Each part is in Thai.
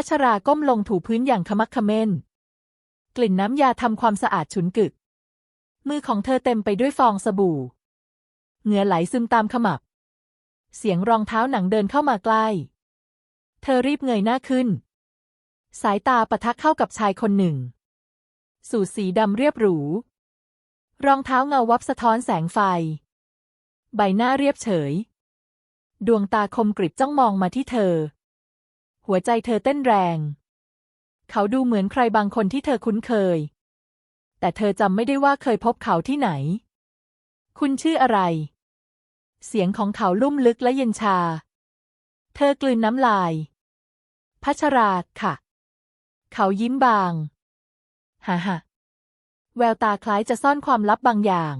พัชราก้มลงถูพื้นอย่างขมักขม้น กลิ่นน้ำยาทำความสะอาดฉุนกึก มือของเธอเต็มไปด้วยฟองสบู่ เหงื่อไหลซึมตามขมับ เสียงรองเท้าหนังเดินเข้ามาใกล้ เธอรีบเงยหน้าขึ้น สายตาปะทะเข้ากับชายคนหนึ่ง สูทสีดำเรียบหรู รองเท้าเงาวับสะท้อนแสงไฟ ใบหน้าเรียบเฉย ดวงตาคมกริบจ้องมองมาที่เธอ หัวใจเธอเต้นแรง เขาดูเหมือนใครบางคนที่เธอคุ้นเคย แต่เธอจำไม่ได้ว่าเคยพบเขาที่ไหน คุณชื่ออะไร เสียงของเขาลุ่มลึกและเย็นชา เธอกลืนน้ำลาย พัชราค่ะ เขายิ้มบางฮ่าฮ่าแววตาคล้ายจะซ่อนความลับบางอย่าง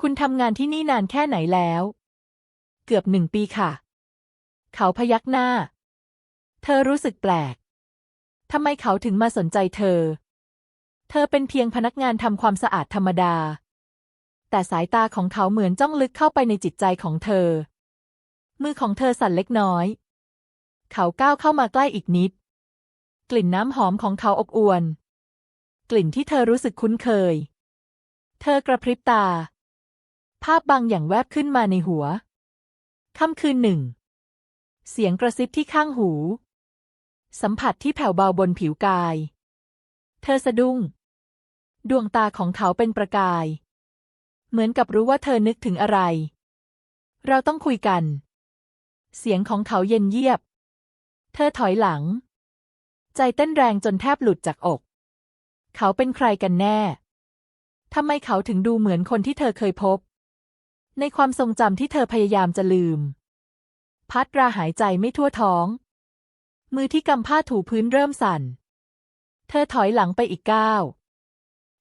คุณทำงานที่นี่นานแค่ไหนแล้ว เกือบหนึ่งปีค่ะ เขาพยักหน้า เธอรู้สึกแปลก ทำไมเขาถึงมาสนใจเธอ เธอเป็นเพียงพนักงานทำความสะอาดธรรมดา แต่สายตาของเขาเหมือนจ้องลึกเข้าไปในจิตใจของเธอ มือของเธอสั่นเล็กน้อย เขาก้าวเข้ามาใกล้อีกนิด กลิ่นน้ำหอมของเขาอบอวล กลิ่นที่เธอรู้สึกคุ้นเคย เธอกระพริบตา ภาพบางอย่างแวบขึ้นมาในหัว ค่ำคืนหนึ่ง เสียงกระซิบที่ข้างหู สัมผัสที่แผ่วเบาบนผิวกาย เธอสะดุ้ง ดวงตาของเขาเป็นประกาย เหมือนกับรู้ว่าเธอนึกถึงอะไร เราต้องคุยกัน เสียงของเขาเย็นเยียบ เธอถอยหลัง ใจเต้นแรงจนแทบหลุดจากอก เขาเป็นใครกันแน่ทำไมเขาถึงดูเหมือนคนที่เธอเคยพบ ในความทรงจำที่เธอพยายามจะลืม พัดราหายใจไม่ทั่วท้อง มือที่กำผ้าถูพื้นเริ่มสั่น เธอถอยหลังไปอีกก้าว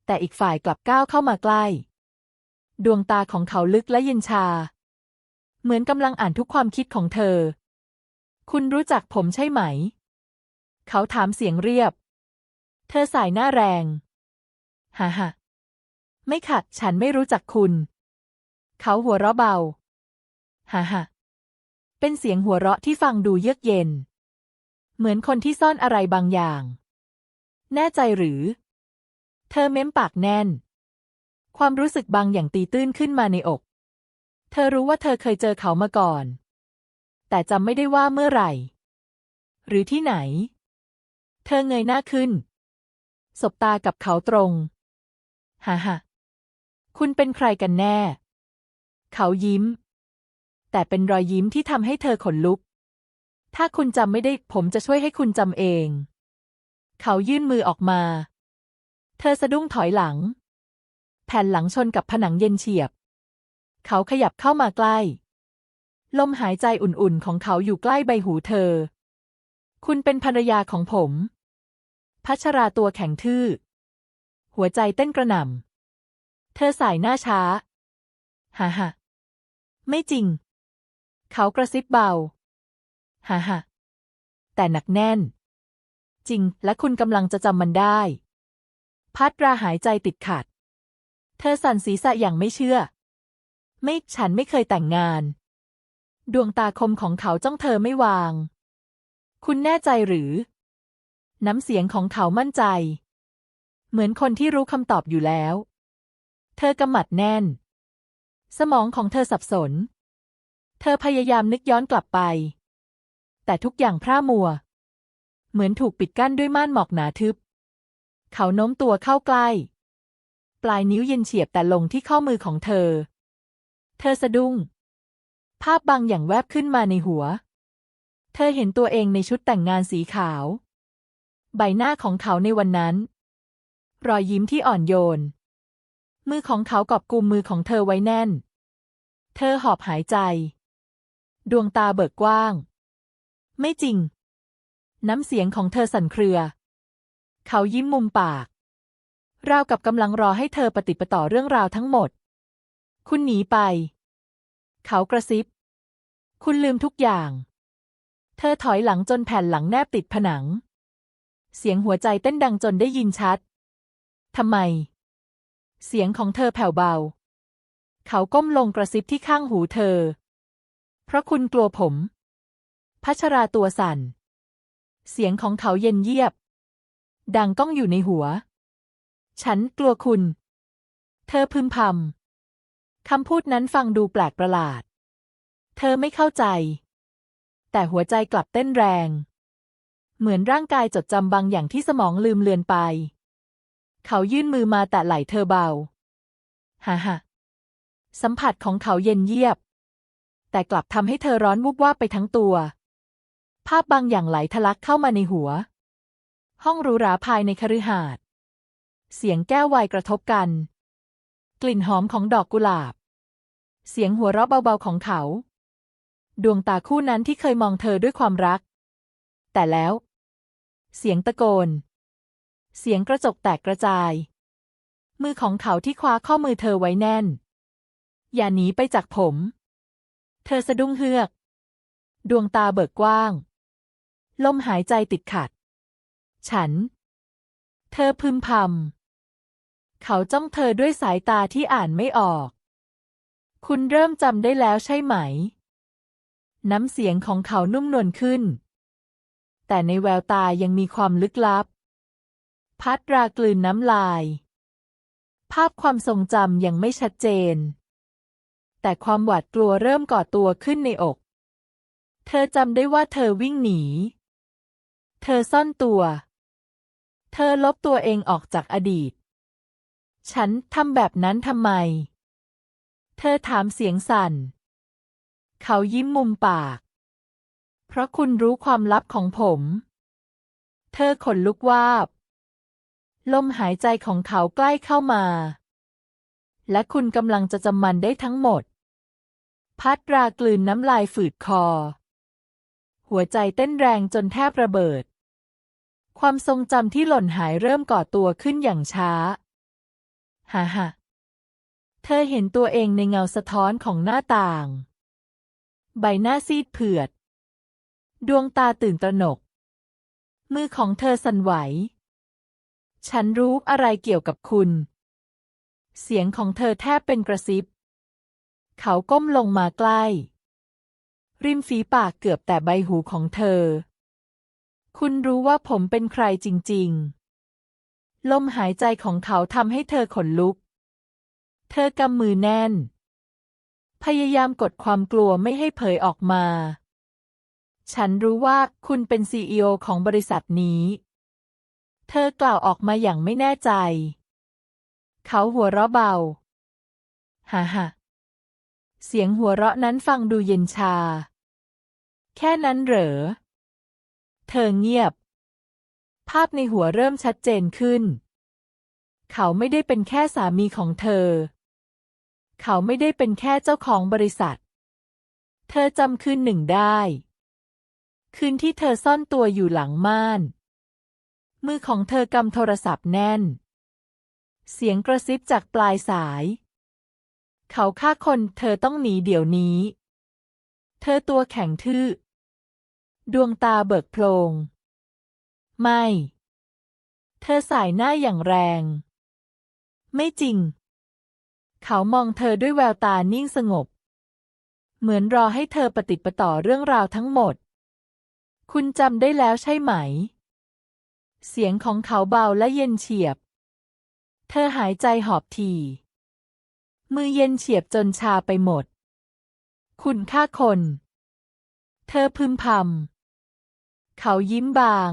แต่อีกฝ่ายกลับก้าวเข้ามาใกล้ ดวงตาของเขาลึกและเย็นชา เหมือนกำลังอ่านทุกความคิดของเธอ คุณรู้จักผมใช่ไหม เขาถามเสียงเรียบ เธอสายหน้าแรงฮ่าฮ่าไม่ขัดฉันไม่รู้จักคุณ เขาหัวเราะเบาฮ่าฮ่าเป็นเสียงหัวเราะที่ฟังดูเยือกเย็น เหมือนคนที่ซ่อนอะไรบางอย่าง แน่ใจหรือ เธอเม้มปากแน่น ความรู้สึกบางอย่างตีตื้นขึ้นมาในอก เธอรู้ว่าเธอเคยเจอเขามาก่อน แต่จำไม่ได้ว่าเมื่อไหร่ หรือที่ไหน เธอเงยหน้าขึ้น สบตากับเขาตรงฮ่าฮ่าคุณเป็นใครกันแน่ เขายิ้ม แต่เป็นรอยยิ้มที่ทำให้เธอขนลุก ถ้าคุณจำไม่ได้ผมจะช่วยให้คุณจำเอง เขายื่นมือออกมา เธอสะดุ้งถอยหลัง แผ่นหลังชนกับผนังเย็นเฉียบ เขาขยับเข้ามาใกล้ ลมหายใจอุ่นๆของเขาอยู่ใกล้ใบหูเธอ คุณเป็นภรรยาของผม พัชราตัวแข็งทื่อ หัวใจเต้นกระหน่ำ เธอสายหน้าช้า ฮ่าฮ่าไม่จริง เขากระซิบเบา ฮ่าฮ่าแต่หนักแน่น จริง และคุณกำลังจะจำมันได้ พัดราหายใจติดขัด เธอสั่นศีรษะอย่างไม่เชื่อ ไม่ฉันไม่เคยแต่งงาน ดวงตาคมของเขาจ้องเธอไม่วาง คุณแน่ใจหรือ น้ำเสียงของเขามั่นใจ เหมือนคนที่รู้คำตอบอยู่แล้ว เธอกำหมัดแน่น สมองของเธอสับสน เธอพยายามนึกย้อนกลับไป แต่ทุกอย่างพร่ามัว เหมือนถูกปิดกั้นด้วยม่านหมอกหนาทึบ เขาโน้มตัวเข้าใกล้ ปลายนิ้วเย็นเฉียบแต่ลงที่ข้อมือของเธอ เธอสะดุ้ง ภาพบางอย่างแวบขึ้นมาในหัว เธอเห็นตัวเองในชุดแต่งงานสีขาว ใบหน้าของเขาในวันนั้น รอยยิ้มที่อ่อนโยน มือของเขากอบกุมมือของเธอไว้แน่น เธอหอบหายใจ ดวงตาเบิกกว้าง ไม่จริง น้ำเสียงของเธอสั่นเครือ เขายิ้มมุมปาก ราวกับกำลังรอให้เธอปฏิปต่อเรื่องราวทั้งหมด คุณหนีไป เขากระซิบ คุณลืมทุกอย่าง เธอถอยหลังจนแผ่นหลังแนบติดผนัง เสียงหัวใจเต้นดังจนได้ยินชัด ทำไม เสียงของเธอแผ่วเบา เขาก้มลงกระซิบที่ข้างหูเธอ เพราะคุณกลัวผม พัชราตัวสั่น เสียงของเขาเย็นเยียบ ดังก้องอยู่ในหัว ฉันกลัวคุณ เธอพึมพำคำพูดนั้นฟังดูแปลกประหลาด เธอไม่เข้าใจ แต่หัวใจกลับเต้นแรง เหมือนร่างกายจดจำบางอย่างที่สมองลืมเลือนไป เขายื่นมือมาแตะไหล่เธอเบาฮ่าฮ่าสัมผัสของเขาเย็นเยียบ แต่กลับทำให้เธอร้อนวุบวาบไปทั้งตัวาพบางอย่างไหลทะลักเข้ามาในหัว ห้องหรูหราภายในคฤหาสน์เสียงแก้วไวน์กระทบกัน กลิ่นหอมของดอกกุหลาบ เสียงหัวเราะเบาๆของเขา ดวงตาคู่นั้นที่เคยมองเธอด้วยความรัก แต่แล้ว เสียงตะโกน เสียงกระจกแตกกระจาย มือของเขาที่คว้าข้อมือเธอไว้แน่น อย่าหนีไปจากผม เธอสะดุ้งเฮือก ดวงตาเบิกกว้าง ลมหายใจติดขัด ฉัน เธอพึมพำ เขาจ้องเธอด้วยสายตาที่อ่านไม่ออก คุณเริ่มจำได้แล้วใช่ไหม น้ำเสียงของเขานุ่มนวลขึ้น แต่ในแววตายังมีความลึกลับ พัดรากลืนน้ำลาย ภาพความทรงจำยังไม่ชัดเจน แต่ความหวาดกลัวเริ่มก่อตัวขึ้นในอก เธอจำได้ว่าเธอวิ่งหนี เธอซ่อนตัว เธอลบตัวเองออกจากอดีต ฉันทำแบบนั้นทำไม เธอถามเสียงสั่น เขายิ้มมุมปาก เพราะคุณรู้ความลับของผม เธอขนลุกวาบ ลมหายใจของเขาใกล้เข้ามา และคุณกำลังจะจำมันได้ทั้งหมด พัดรากลืนน้ำลายฝืดคอหัวใจเต้นแรงจนแทบระเบิด ความทรงจำที่หล่นหายเริ่มก่อตัวขึ้นอย่างช้า ฮ่าฮ่าเธอเห็นตัวเองในเงาสะท้อนของหน้าต่าง ใบหน้าซีดเผือด ดวงตาตื่นตระหนก มือของเธอสั่นไหว ฉันรู้อะไรเกี่ยวกับคุณ เสียงของเธอแทบเป็นกระซิบ เขาก้มลงมาใกล้ ริมฝีปากเกือบแต่ใบหูของเธอ คุณรู้ว่าผมเป็นใครจริง ๆ ลมหายใจของเขาทำให้เธอขนลุก เธอกำมือแน่น พยายามกดความกลัวไม่ให้เผยออกมา ฉันรู้ว่าคุณเป็นซีอีโอของบริษัทนี้ เธอกล่าวออกมาอย่างไม่แน่ใจ เขาหัวเราะเบา ฮ่าฮ่าเสียงหัวเราะนั้นฟังดูเย็นชา แค่นั้นเหรอ เธอเงียบ ภาพในหัวเริ่มชัดเจนขึ้น เขาไม่ได้เป็นแค่สามีของเธอ เขาไม่ได้เป็นแค่เจ้าของบริษัท เธอจำคืนหนึ่งได้ คืนที่เธอซ่อนตัวอยู่หลังม่าน มือของเธอกำโทรศัพท์แน่น เสียงกระซิบจากปลายสาย เขาฆ่าคนเธอต้องหนีเดี๋ยวนี้ เธอตัวแข็งทื่อ ดวงตาเบิกโพลงไม่ เธอสายหน้าอย่างแรง ไม่จริง เขามองเธอด้วยแววตานิ่งสงบ เหมือนรอให้เธอปฏิประต่อเรื่องราวทั้งหมด คุณจำได้แล้วใช่ไหม เสียงของเขาเบาและเย็นเฉียบ เธอหายใจหอบที มือเย็นเฉียบจนชาไปหมด คุณฆ่าคน เธอพึมพำ เขายิ้มบาง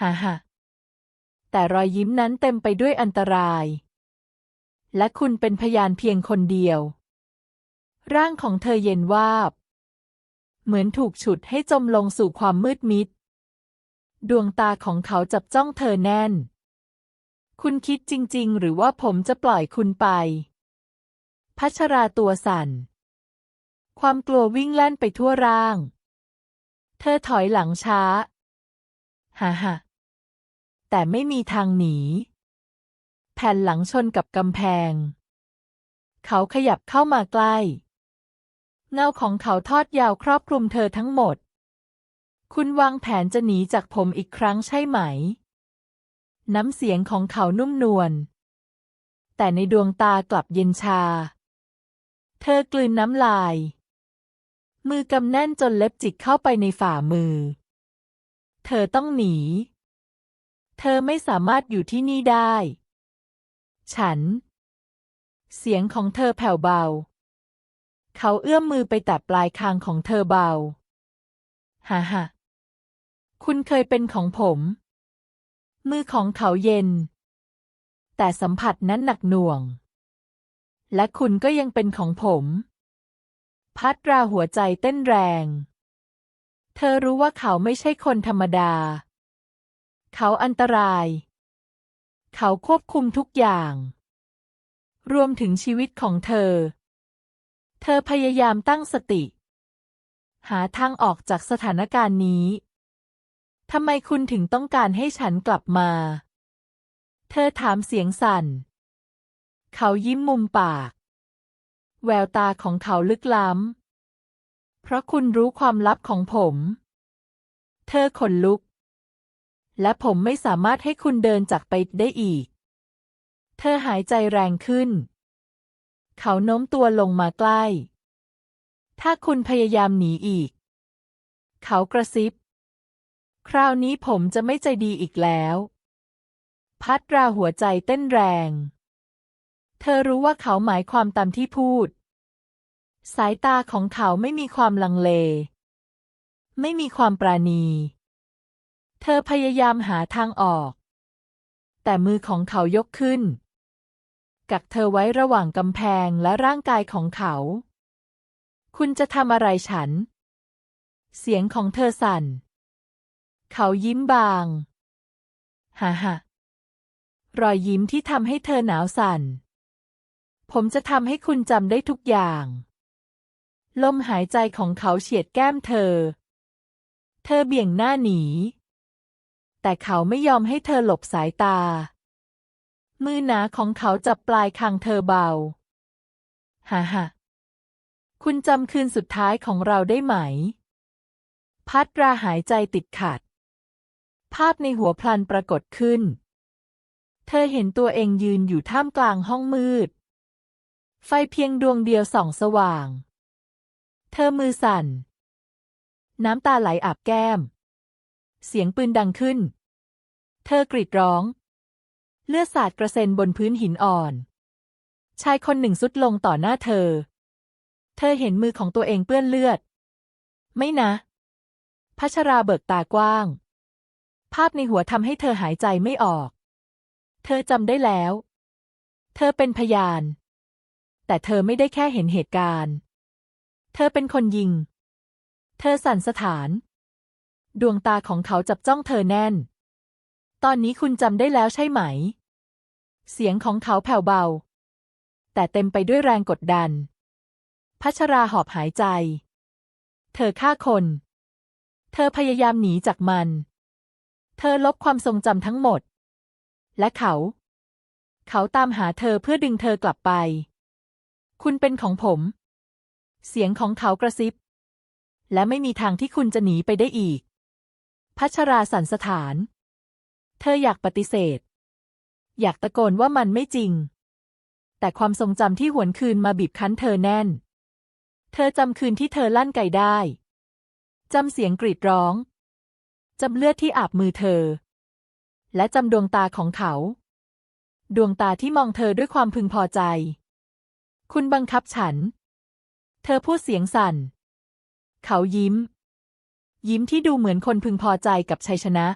ฮ่าฮ่าแต่รอยยิ้มนั้นเต็มไปด้วยอันตราย และคุณเป็นพยานเพียงคนเดียว ร่างของเธอเย็นวาบ เหมือนถูกฉุดให้จมลงสู่ความมืดมิด ดวงตาของเขาจับจ้องเธอแน่น คุณคิดจริง ๆ หรือว่าผมจะปล่อยคุณไป พัชราตัวสั่น ความกลัววิ่งแล่นไปทั่วร่าง เธอถอยหลังช้า ฮ่าฮ่าแต่ไม่มีทางหนี แผ่นหลังชนกับกำแพง เขาขยับเข้ามาใกล้ เงาของเขาทอดยาวครอบคลุมเธอทั้งหมด คุณวางแผนจะหนีจากผมอีกครั้งใช่ไหม น้ำเสียงของเขานุ่มนวล แต่ในดวงตากลับเย็นชา เธอกลืนน้ำลาย มือกำแน่นจนเล็บจิกเข้าไปในฝ่ามือ เธอต้องหนี เธอไม่สามารถอยู่ที่นี่ได้ ฉัน เสียงของเธอแผ่วเบา เขาเอื้อมมือไปแตะปลายคางของเธอเบา ฮ่าฮ่าคุณเคยเป็นของผม มือของเขาเย็น แต่สัมผัสนั้นหนักหน่วง และคุณก็ยังเป็นของผม พัดราหัวใจเต้นแรง เธอรู้ว่าเขาไม่ใช่คนธรรมดา เขาอันตราย เขาควบคุมทุกอย่าง รวมถึงชีวิตของเธอ เธอพยายามตั้งสติ หาทางออกจากสถานการณ์นี้ทำไมคุณถึงต้องการให้ฉันกลับมา เธอถามเสียงสั่น เขายิ้มมุมปาก แววตาของเขาลึกล้ำ เพราะคุณรู้ความลับของผม เธอขนลุก และผมไม่สามารถให้คุณเดินจากไปได้อีก เธอหายใจแรงขึ้น เขาโน้มตัวลงมาใกล้ ถ้าคุณพยายามหนีอีก เขากระซิบ คราวนี้ผมจะไม่ใจดีอีกแล้ว พัดราหัวใจเต้นแรง เธอรู้ว่าเขาหมายความตามที่พูด สายตาของเขาไม่มีความลังเล ไม่มีความปราณี เธอพยายามหาทางออก แต่มือของเขายกขึ้น กักเธอไว้ระหว่างกำแพงและร่างกายของเขา คุณจะทำอะไรฉัน เสียงของเธอสั่น เขายิ้มบาง ฮ่าฮ่ารอยยิ้มที่ทำให้เธอหนาวสั่น ผมจะทำให้คุณจำได้ทุกอย่าง ลมหายใจของเขาเฉียดแก้มเธอ เธอเบี่ยงหน้าหนี แต่เขาไม่ยอมให้เธอหลบสายตา มือหนาของเขาจับปลายคางเธอเบา ฮ่าฮ่าคุณจำคืนสุดท้ายของเราได้ไหม พัดราหายใจติดขัด ภาพในหัวพลันปรากฏขึ้น เธอเห็นตัวเองยืนอยู่ท่ามกลางห้องมืด ไฟเพียงดวงเดียวส่องสว่าง เธอมือสั่น น้ำตาไหลอาบแก้ม เสียงปืนดังขึ้น เธอกรีดร้อง เลือดสาดกระเซ็นบนพื้นหินอ่อน ชายคนหนึ่งสุดลงต่อหน้าเธอ เธอเห็นมือของตัวเองเปื้อนเลือด ไม่นะ พัชราเบิกตากว้าง ภาพในหัวทำให้เธอหายใจไม่ออก เธอจำได้แล้ว เธอเป็นพยาน แต่เธอไม่ได้แค่เห็นเหตุการณ์ เธอเป็นคนยิง เธอสั่นสถาน ดวงตาของเขาจับจ้องเธอแน่น ตอนนี้คุณจำได้แล้วใช่ไหม เสียงของเขาแผ่วเบา แต่เต็มไปด้วยแรงกดดัน พัชราหอบหายใจ เธอฆ่าคน เธอพยายามหนีจากมัน เธอลบความทรงจำทั้งหมด และเขา เขาตามหาเธอเพื่อดึงเธอกลับไป คุณเป็นของผม เสียงของเขากระซิบ และไม่มีทางที่คุณจะหนีไปได้อีก พัชราสันสถาน เธออยากปฏิเสธ อยากตะโกนว่ามันไม่จริง แต่ความทรงจำที่หวนคืนมาบีบคั้นเธอแน่น เธอจำคืนที่เธอลั่นไกได้จำเสียงกรีดร้อง จำเลือดที่อาบมือเธอ และจำดวงตาของเขา ดวงตาที่มองเธอด้วยความพึงพอใจ คุณบังคับฉัน เธอพูดเสียงสั่น เขายิ้ม ยิ้มที่ดูเหมือนคนพึงพอใจกับชัยชนะ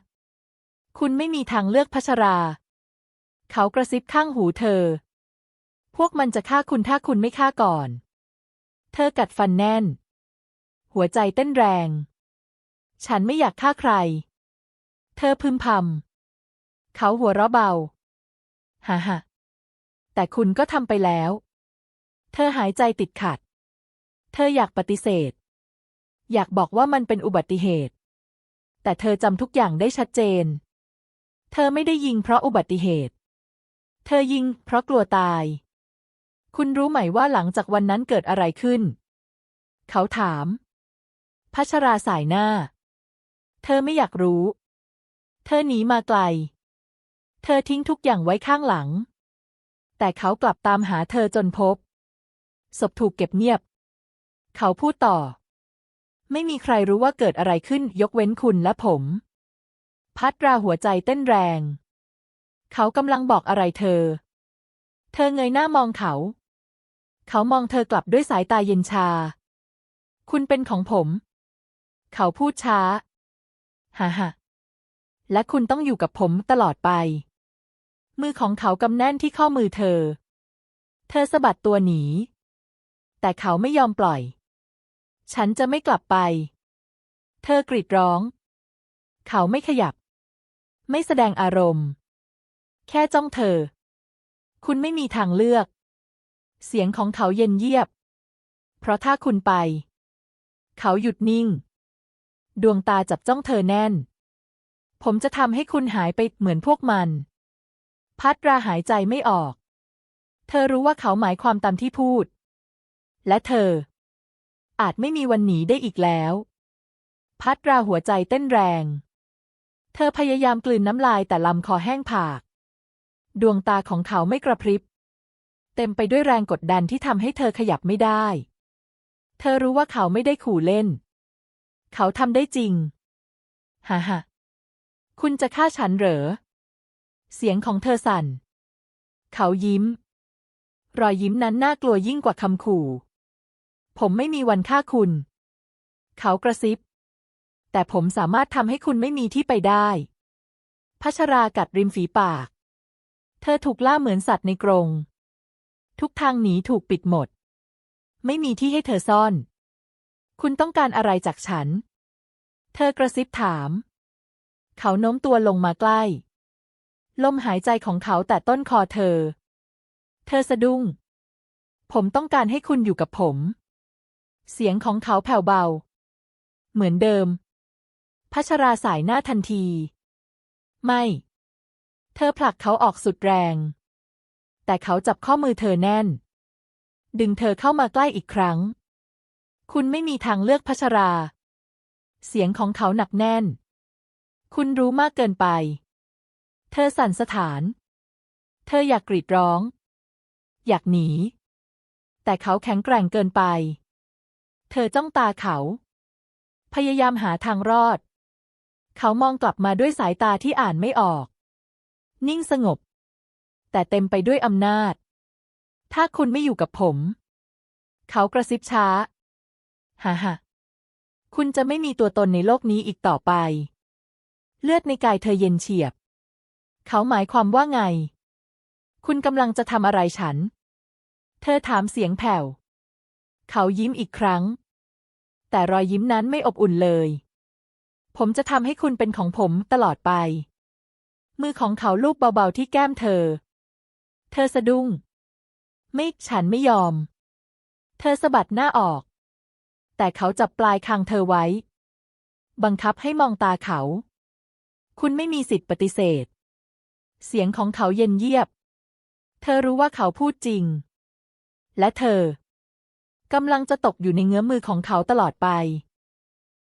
คุณไม่มีทางเลือกพัชรา เขากระซิบข้างหูเธอ พวกมันจะฆ่าคุณถ้าคุณไม่ฆ่าก่อน เธอกัดฟันแน่น หัวใจเต้นแรง ฉันไม่อยากฆ่าใคร เธอพึมพำเขาหัวเราะเบา ฮ่าฮ่าแต่คุณก็ทำไปแล้ว เธอหายใจติดขัด เธออยากปฏิเสธ อยากบอกว่ามันเป็นอุบัติเหตุ แต่เธอจำทุกอย่างได้ชัดเจน เธอไม่ได้ยิงเพราะอุบัติเหตุ เธอยิงเพราะกลัวตาย คุณรู้ไหมว่าหลังจากวันนั้นเกิดอะไรขึ้น เขาถาม พัชราสายหน้า เธอไม่อยากรู้ เธอหนีมาไกล เธอทิ้งทุกอย่างไว้ข้างหลัง แต่เขากลับตามหาเธอจนพบ ศพถูกเก็บเงียบ เขาพูดต่อ ไม่มีใครรู้ว่าเกิดอะไรขึ้นยกเว้นคุณและผม พัดราหัวใจเต้นแรง เขากำลังบอกอะไรเธอ เธอเงยหน้ามองเขา เขามองเธอกลับด้วยสายตาเย็นชา คุณเป็นของผม เขาพูดช้าฮ่าฮ่าและคุณต้องอยู่กับผมตลอดไป มือของเขากำแน่นที่ข้อมือเธอ เธอสะบัดตัวหนี แต่เขาไม่ยอมปล่อย ฉันจะไม่กลับไป เธอกรีดร้อง เขาไม่ขยับ ไม่แสดงอารมณ์ แค่จ้องเธอ คุณไม่มีทางเลือก เสียงของเขาเย็นเยียบ เพราะถ้าคุณไป เขาหยุดนิ่ง ดวงตาจับจ้องเธอแน่น ผมจะทำให้คุณหายไปเหมือนพวกมัน พัดราหายใจไม่ออก เธอรู้ว่าเขาหมายความตามที่พูด และเธอ อาจไม่มีวันหนีได้อีกแล้ว พัดราหัวใจเต้นแรง เธอพยายามกลืนน้ำลายแต่ลำคอแห้งผาก ดวงตาของเขาไม่กระพริบ เต็มไปด้วยแรงกดดันที่ทำให้เธอขยับไม่ได้ เธอรู้ว่าเขาไม่ได้ขู่เล่น เขาทำได้จริงฮ่าฮ่าคุณจะฆ่าฉันเหรอ เสียงของเธอสั่น เขายิ้ม รอยยิ้มนั้นน่ากลัวยิ่งกว่าคำขู่ ผมไม่มีวันฆ่าคุณ เขากระซิบ แต่ผมสามารถทำให้คุณไม่มีที่ไปได้ พัชรากัดริมฝีปาก เธอถูกล่าเหมือนสัตว์ในกรง ทุกทางหนีถูกปิดหมด ไม่มีที่ให้เธอซ่อน คุณต้องการอะไรจากฉัน เธอกระซิบถาม เขาโน้มตัวลงมาใกล้ ลมหายใจของเขาแต่ต้นคอเธอ เธอสะดุ้งผมต้องการให้คุณอยู่กับผม เสียงของเขาแผ่วเบา เหมือนเดิม พัชราสายหน้าทันที ไม่ เธอผลักเขาออกสุดแรง แต่เขาจับข้อมือเธอแน่น ดึงเธอเข้ามาใกล้อีกครั้ง คุณไม่มีทางเลือกพัชรา เสียงของเขาหนักแน่น คุณรู้มากเกินไป เธอสั่นสถาน เธออยากกรีดร้อง อยากหนี แต่เขาแข็งแกร่งเกินไป เธอจ้องตาเขา พยายามหาทางรอด เขามองกลับมาด้วยสายตาที่อ่านไม่ออก นิ่งสงบ แต่เต็มไปด้วยอำนาจ ถ้าคุณไม่อยู่กับผม เขากระซิบช้าฮ่าฮ่าคุณจะไม่มีตัวตนในโลกนี้อีกต่อไป เลือดในกายเธอเย็นเฉียบ เขาหมายความว่าไง คุณกำลังจะทำอะไรฉัน เธอถามเสียงแผ่ว เขายิ้มอีกครั้ง แต่รอยยิ้มนั้นไม่อบอุ่นเลย ผมจะทำให้คุณเป็นของผมตลอดไป มือของเขาลูบเบาๆที่แก้มเธอ เธอสะดุ้ง ไม่ฉันไม่ยอม เธอสะบัดหน้าออก แต่เขาจับปลายคางเธอไว้ บังคับให้มองตาเขา คุณไม่มีสิทธิ์ปฏิเสธ เสียงของเขาเย็นเยียบ เธอรู้ว่าเขาพูดจริง และเธอ กำลังจะตกอยู่ในเงื้อมือของเขาตลอดไป